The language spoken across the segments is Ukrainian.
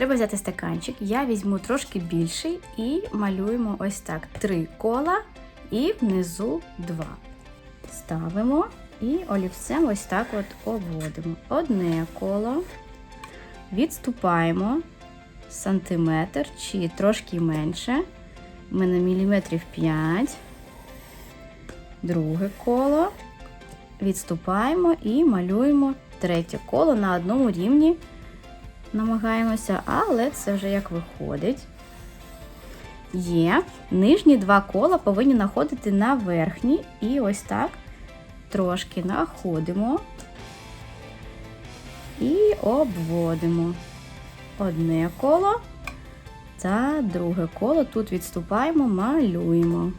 Треба взяти стаканчик. Я візьму трошки більший і малюємо ось так: три кола і внизу два. Ставимо і олівцем ось так от обводимо. Одне коло, відступаємо сантиметр чи трошки менше. У мене міліметрів 5. Друге коло. Відступаємо і малюємо третє коло на одному рівні. Намагаємося, але це вже як виходить. Є. Нижні два кола повинні находити на верхні. І ось так трошки находимо і обводимо. Одне коло та друге коло. Тут відступаємо, малюємо.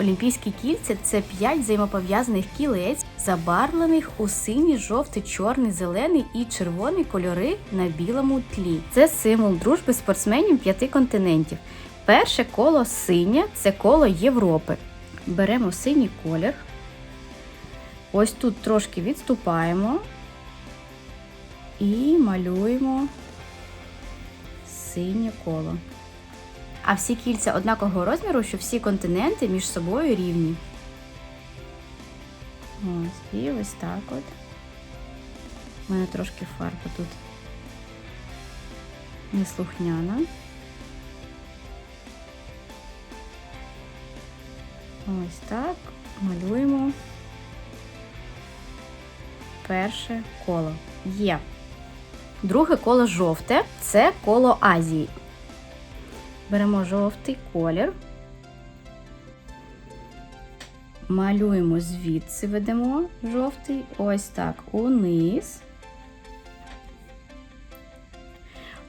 Олімпійські кільця це 5 взаємопов'язаних кілець, забарвлених у синій, жовтий, чорний, зелений і червоний кольори на білому тлі. Це символ дружби спортсменів п'яти континентів. Перше коло синє це коло Європи. Беремо синій колір. Ось тут трошки відступаємо і малюємо синє коло. А всі кільця однакового розміру, що всі континенти між собою рівні. Ось, і ось так от. У мене трошки фарба тут неслухняна. Ось так малюємо перше коло. Є. Друге коло жовте це коло Азії. Беремо жовтий колір, малюємо звідси, ведемо жовтий, ось так униз.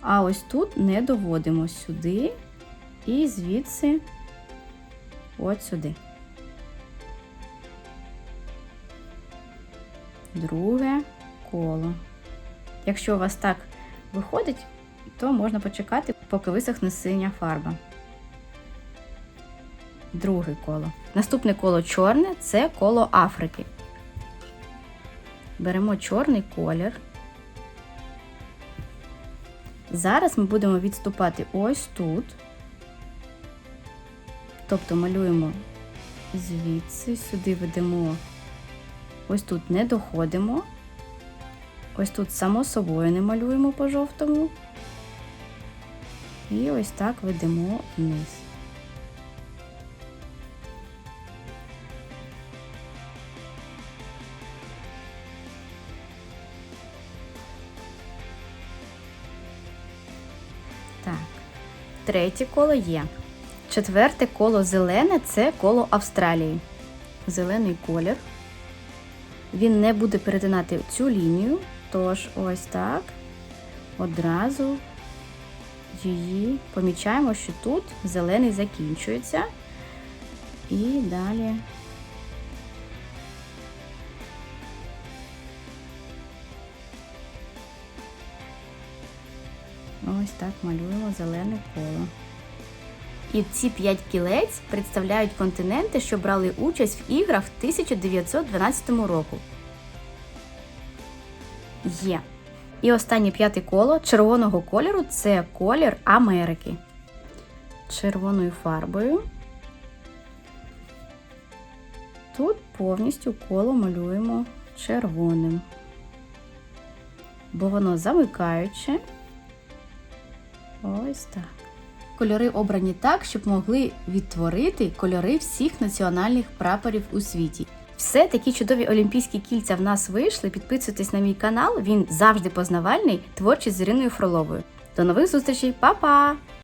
А ось тут не доводимо сюди і звідси от сюди. Друге коло. Якщо у вас так виходить, то можна почекати, поки висохне синя фарба. Друге коло. Наступне коло чорне це коло Африки. Беремо чорний колір. Зараз ми будемо відступати ось тут. Тобто малюємо звідси, сюди ведемо, ось тут не доходимо. Ось тут, само собою, не малюємо по жовтому. І ось так ведемо вниз. Так, третє коло є. Четверте коло зелене це коло Австралії. Зелений колір. Він не буде перетинати цю лінію, тож ось так одразу її помічаємо, що тут зелений закінчується. І далі ось так малюємо зелене коло. І ці п'ять кілець представляють континенти, що брали участь в іграх в 1912 року. Є. І останнє п'яте коло червоного кольору це колір Америки. Червоною фарбою. Тут повністю коло малюємо червоним, бо воно замикаюче. Ось так. Кольори обрані так, щоб могли відтворити кольори всіх національних прапорів у світі. Все такі чудові олімпійські кільця в нас вийшли. Підписуйтесь на мій канал, він завжди познавальний, творчий з Іриною Фроловою. До нових зустрічей, Па-па!